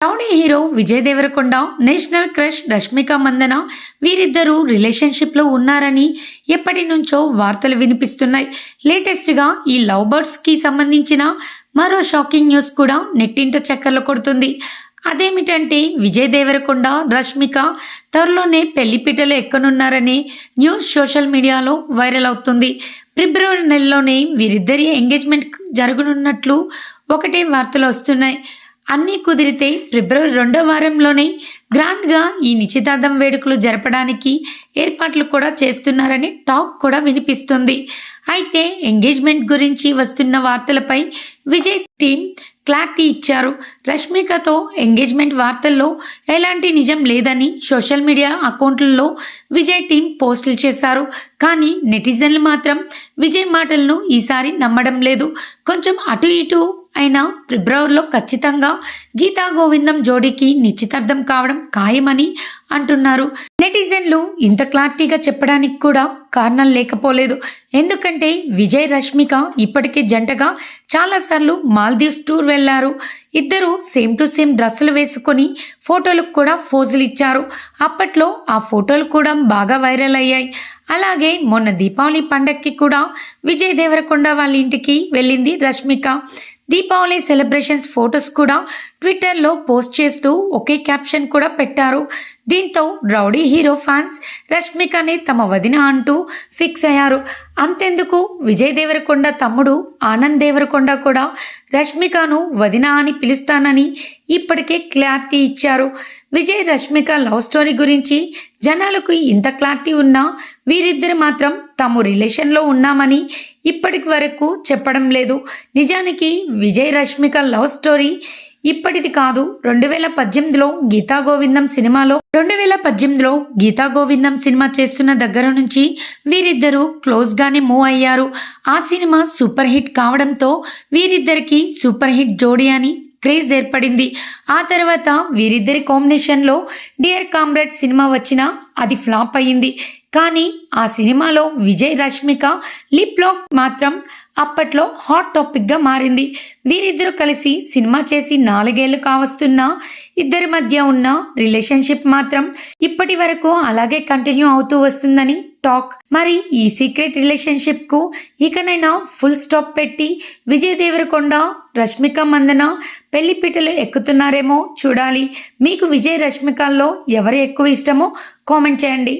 Rowdy hero Vijay Devarakonda national crush Rashmika Mandanna వీరిద్దరూ రిలేషన్షిప్లో ఉన్నారని ఎప్పటి నుంచో వార్తలు వినిపిస్తున్నాయి. లేటెస్ట్గా ఈ లవ్ బర్డ్స్కి సంబంధించిన మరో షాకింగ్ న్యూస్ కూడా నెట్టింట చక్కర్లు కొడుతుంది. అదేమిటంటే విజయ్ దేవరకొండ రష్మిక త్వరలోనే పెళ్ళిపీటలు ఎక్కనున్నారనే న్యూస్ సోషల్ మీడియాలో వైరల్ అవుతుంది. ఫిబ్రవరి నెలలోనే వీరిద్దరి ఎంగేజ్మెంట్ జరగనున్నట్లు ఒకటే వార్తలు వస్తున్నాయి. అన్నీ కుదిరితే ఫిబ్రవరి రెండో వారంలోనే గ్రాండ్గా ఈ నిశ్చితార్థం వేడుకలు జరపడానికి ఏర్పాట్లు కూడా చేస్తున్నారని టాక్ కూడా వినిపిస్తుంది. అయితే ఎంగేజ్మెంట్ గురించి వస్తున్న వార్తలపై విజయ్ టీమ్ క్లారిటీ ఇచ్చారు. రష్మికతో ఎంగేజ్మెంట్ వార్తల్లో ఎలాంటి నిజం లేదని సోషల్ మీడియా అకౌంట్లలో విజయ్ టీం పోస్టులు చేశారు. కానీ నెటిజన్లు మాత్రం విజయ్ మాటలను ఈసారి నమ్మడం లేదు. కొంచెం అటు ఇటు అయినా ఫిబ్రవరిలో ఖచ్చితంగా గీతా గోవిందం జోడీకి నిశ్చితార్థం కావడం ఖాయమని అంటున్నారు. నెటిజన్లు ఇంత క్లారిటీగా చెప్పడానికి కూడా కారణం లేకపోలేదు. ఎందుకంటే విజయ్ రష్మిక ఇప్పటికే జంటగా చాలాసార్లు మాల్దీవ్స్ టూర్ వెళ్ళారు ఇద్దరు సేమ్ టు సేమ్ డ్రెస్సులు వేసుకొని ఫోటోలకు కూడా ఫోజులు ఇచ్చారు. అప్పట్లో ఆ ఫోటోలు కూడా బాగా వైరల్ అయ్యాయి. అలాగే మొన్న దీపావళి పండక్కి కూడా విజయ్ దేవరకొండ వాళ్ళ ఇంటికి వెళ్ళింది రష్మిక. దీపావళి సెలబ్రేషన్స్ ఫొటోస్ కూడా ట్విట్టర్లో పోస్ట్ చేస్తూ ఒకే క్యాప్షన్ కూడా పెట్టారు. దీంతో రౌడీ హీరో ఫ్యాన్స్ రష్మికని తమ వదిన అంటూ ఫిక్స్ అయ్యారు. అంతెందుకు? విజయ్ దేవరకొండ తమ్ముడు ఆనంద్ దేవరకొండ కూడా రష్మికను వదిన అని పిలుస్తానని ఇప్పటికే క్లారిటీ ఇచ్చారు. విజయ్ రష్మిక లవ్ స్టోరీ గురించి జనాలకు ఇంత క్లారిటీ ఉన్నా వీరిద్దరు మాత్రం తాము రిలేషన్లో ఉన్నామని ఇప్పటి వరకు చెప్పడం లేదు. నిజానికి విజయ్ రష్మిక లవ్ స్టోరీ ఇప్పటిది కాదు రెండు వేల పద్దెనిమిదిలో గీతా గోవిందం సినిమాలో రెండు వేల పద్దెనిమిదిలో గీతా గోవిందం సినిమా చేస్తున్న దగ్గర నుంచి వీరిద్దరూ క్లోజ్గానే మూవ్ అయ్యారు. ఆ సినిమా సూపర్ హిట్ కావడంతో వీరిద్దరికి సూపర్ హిట్ జోడీ అని క్రేజ్ ఏర్పడింది. ఆ తర్వాత వీరిద్దరి కాంబినేషన్లో డియర్ కామ్రేడ్ సినిమా వచ్చినా అది ఫ్లాప్ అయ్యింది. కానీ ఆ సినిమాలో విజయ్ రష్మిక లిప్ లాక్ మాత్రం అప్పట్లో హాట్ టాపిక్గా మారింది. వీరిద్దరూ కలిసి సినిమా చేసి నాలుగేళ్ళు కావస్తున్నా ఇద్దరి మధ్య ఉన్న రిలేషన్షిప్ మాత్రం ఇప్పటి వరకు అలాగే కంటిన్యూ అవుతూ వస్తుందని టాక్. మరి ఈ సీక్రెట్ రిలేషన్షిప్కు ఇకనైనా ఫుల్ స్టాప్ పెట్టి విజయ్ దేవరకొండ రష్మిక మందన పెళ్ళిపీటలు ఎక్కుతున్నారేమో చూడాలి. మీకు విజయ్ రష్మికల్లో ఎవరు ఎక్కువ ఇష్టమో కామెంట్ చేయండి.